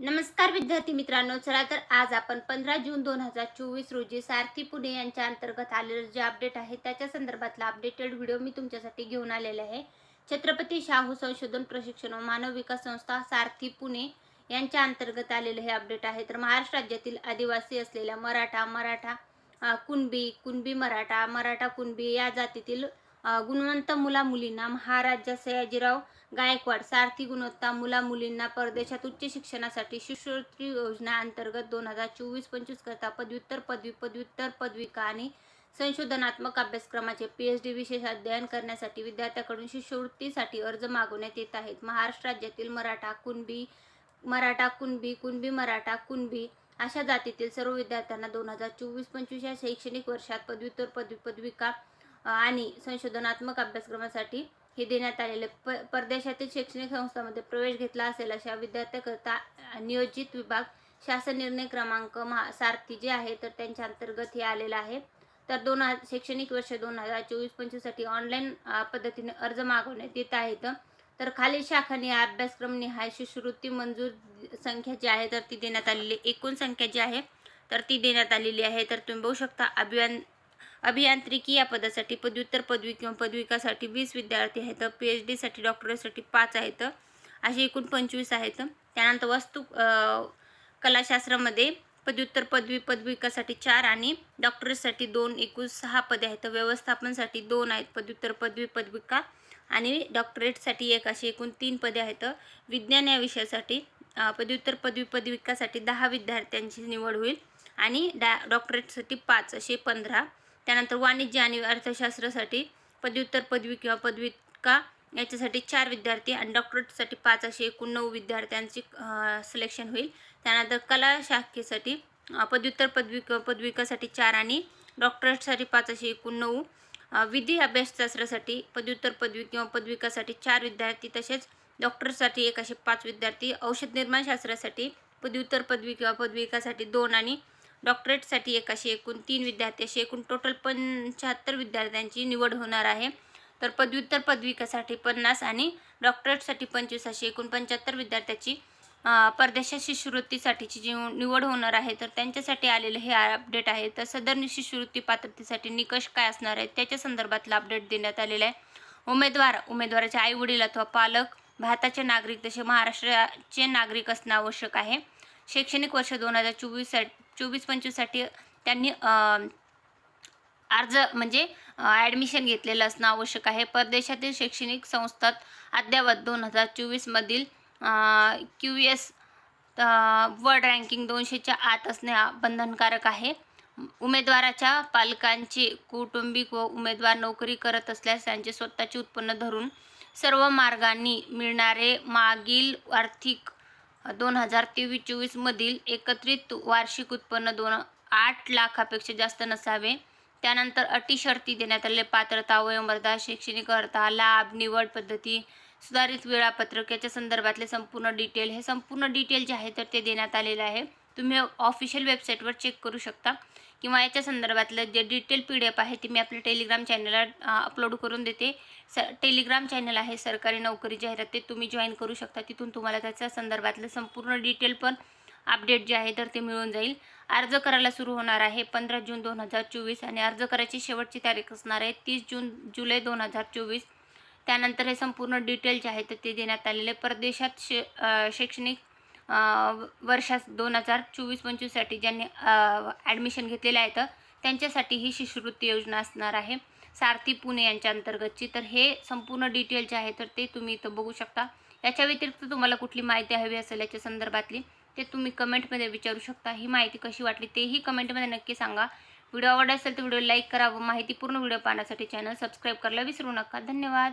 नमस्कार विद्यार्थी मित्रांनो चला तर आज आपण पंधरा जून दोन हजार चोवीस रोजी सारथी पुणे यांच्या अंतर्गत आलेलं जे अपडेट आहे त्याच्या संदर्भातला अपडेटेड व्हिडिओ मी तुमच्यासाठी घेऊन आलेला आहे. छत्रपती शाहू संशोधन प्रशिक्षण व मानव विकास संस्था सारथी पुणे यांच्या अंतर्गत आलेलं हे अपडेट आहे. तर महाराष्ट्र राज्यातील आदिवासी असलेल्या मराठा मराठा कुणबी कुणबी मराठा मराठा कुणबी या जातीतील गुणवंत मुला मुलींना महाराजा सयाजीराव गायकवाड सारथी गुणवत्ता मुला मुलींना परदेशात उच्च शिक्षणासाठी शिष्यवृत्ती योजना अंतर्गत दोन हजार चोवीस पंचवीस करता पदव्युत्तर पदवी पदव्युत्तर पदविका आणि संशोधनात्मक अभ्यासक्रमाचे पी एच डी विशेष अध्ययन करण्यासाठी विद्यार्थ्याकडून शिष्यवृत्तीसाठी अर्ज मागवण्यात येत आहेत. महाराष्ट्र राज्यातील मराठा कुणबी मराठा कुणबी कुणबी मराठा कुणबी अशा जातीतील सर्व विद्यार्थ्यांना दोन हजार चोवीस पंचवीस या शैक्षणिक वर्षात पदव्युत्तर पदवी पदविका आणि संशोधनात्मक अभ्यासक्रमासाठी हे देण्यात आलेले प परदेशातील शैक्षणिक संस्थांमध्ये प्रवेश घेतला असेल अशा विद्यार्थ्याकरता नियोजित विभाग शासन निर्णय क्रमांक महा सारथी जे आहे तर त्यांच्या अंतर्गत हे आलेलं आहे. तर दोन हजार शैक्षणिक वर्ष दोन हजार चोवीस पंचवीससाठी ऑनलाईन पद्धतीने अर्ज मागवण्यात येत आहेत. तर खालील शाखाने अभ्यासक्रम निहाय शिष्यवृत्ती मंजूर संख्या जी आहे तर ती देण्यात आलेली एकूण संख्या जी आहे तर ती देण्यात आलेली आहे. तर तुम्ही बघू शकता अभियान अभियांत्रिकी या पदासाठी पदव्युत्तर पदवी किंवा पदविकासाठी वीस विद्यार्थी आहेत पी एच डीसाठी डॉक्टरेटसाठी पाच आहेत असे एकूण पंचवीस आहेत. त्यानंतर वस्तू कलाशास्त्रामध्ये पदव्युत्तर पदवी पदविकासाठी चार आणि डॉक्टरेटसाठी दोन एकूण सहा पदे आहेत. व्यवस्थापनसाठी दोन आहेत पदव्युत्तर पदवी पदविका आणि डॉक्टरेटसाठी एक अशी एकूण तीन पदे आहेत. विज्ञान या विषयासाठी पदव्युत्तर पदवी पदविकासाठी दहा विद्यार्थ्यांची निवड होईल आणि डा डॉक्टरेटसाठी पाच असे पंधरा. त्यानंतर वाणिज्य आणि अर्थशास्त्रासाठी पदव्युत्तर पदवी किंवा पदविका याच्यासाठी चार विद्यार्थी आणि डॉक्टरेटसाठी पाच असे एकूण नऊ विद्यार्थ्यांची सिलेक्शन होईल. त्यानंतर कला शाखेसाठी पदव्युत्तर पदवी किंवा पदविकासाठी चार आणि डॉक्टरेटसाठी पाच असे एकूण नऊ. विधी अभ्यासशास्त्रासाठी पदव्युत्तर पदवी किंवा पदविकासाठी चार विद्यार्थी तसेच डॉक्टरसाठी एक असे पाच विद्यार्थी. औषध निर्माणशास्त्रासाठी पदव्युत्तर पदवी किंवा पदविकासाठी दोन आणि डॉक्टरेटसाठी एक एकूण तीन विद्यार्थी असे एकूण टोटल पंच्याहत्तर विद्यार्थ्यांची निवड होणार आहे. तर पदव्युत्तर पदविकासाठी पन्नास आणि डॉक्टरेटसाठी पंचवीस अशी एकूण पंच्याहत्तर विद्यार्थ्याची परदेशात शिष्यवृत्तीसाठीची जी निवड होणार आहे तर त्यांच्यासाठी आलेलं हे अपडेट आहे. तर सदर शिष्यवृत्ती पात्रतेसाठी निकष काय असणार आहेत त्याच्या संदर्भातलं अपडेट देण्यात आलेलं आहे. उमेदवार उमेदवाराचे आई वडील अथवा पालक भारताचे नागरिक तसे महाराष्ट्राचे नागरिक असणं आवश्यक आहे. शैक्षणिक वर्ष दोन हजार चोवीस चोवीस पंचवीससाठी त्यांनी अर्ज म्हणजे ॲडमिशन घेतलेलं असणं आवश्यक आहे. परदेशातील शैक्षणिक संस्थात अद्ययावत दोन हजार चोवीसमधील क्यू एस वर्ल्ड रँकिंग दोनशेच्या आत असणे बंधनकारक आहे. उमेदवाराच्या पालकांचे कौटुंबिक व उमेदवार नोकरी करत असल्यास त्यांचे स्वतःचे उत्पन्न धरून सर्व मार्गांनी मिळणारे मागील आर्थिक दोन हजार तेवीस चोवीसमधील एकत्रित वार्षिक उत्पन्न दोन आठ लाखापेक्षा जास्त नसावे. त्यानंतर अटी शर्ती देण्यात आलेले पात्रता वयोमर्यादा शैक्षणिक अर्था लाभ निवड पद्धती सुधारित वेळापत्रक याच्या संदर्भातले संपूर्ण डिटेल हे संपूर्ण डिटेल जे आहे तर ते देण्यात आलेलं आहे. तुम्ही ऑफिशियल वेबसाईटवर चेक करू शकता. किंवा याच्या संदर्भातलं जे डिटेल पी डी एफ आहे ती मी आपल्या टेलिग्राम चॅनलला अपलोड करून देते. स टेलिग्राम चॅनल आहे सरकारी नोकरी जाहिरात ते तुम्ही जॉईन करू शकता. तिथून तुम्हाला त्याच्या संदर्भातलं संपूर्ण डिटेल पण अपडेट जे आहे तर ते मिळून जाईल. अर्ज करायला सुरू होणार आहे पंधरा जून दोन हजार चोवीस आणि अर्ज करायची शेवटची तारीख असणार आहे तीस जून जुलै दोन हजार चोवीस. त्यानंतर हे संपूर्ण डिटेल जे आहे तर ते देण्यात आलेले. परदेशात शे शैक्षणिक वर्षास दोन हजार चोवीस पंचवीससाठी ज्यांनी ॲडमिशन घेतलेलं आहे तर त्यांच्यासाठी ही शिष्यवृत्ती योजना असणार आहे. सारथी पुणे यांच्या अंतर्गतची. तर हे संपूर्ण डिटेल जे आहे तर ते तुम्ही इथं बघू शकता. याच्या व्यतिरिक्त तुम्हाला कुठली माहिती हवी असेल याच्या संदर्भातली ते तुम्ही कमेंटमध्ये विचारू शकता. ही माहिती कशी वाटली तेही कमेंटमध्ये नक्की सांगा. व्हिडिओ आवडला असेल तर व्हिडिओ लाईक करा व माहितीपूर्ण व्हिडिओ पाहण्यासाठी चॅनल सबस्क्राईब करायला विसरू नका. धन्यवाद.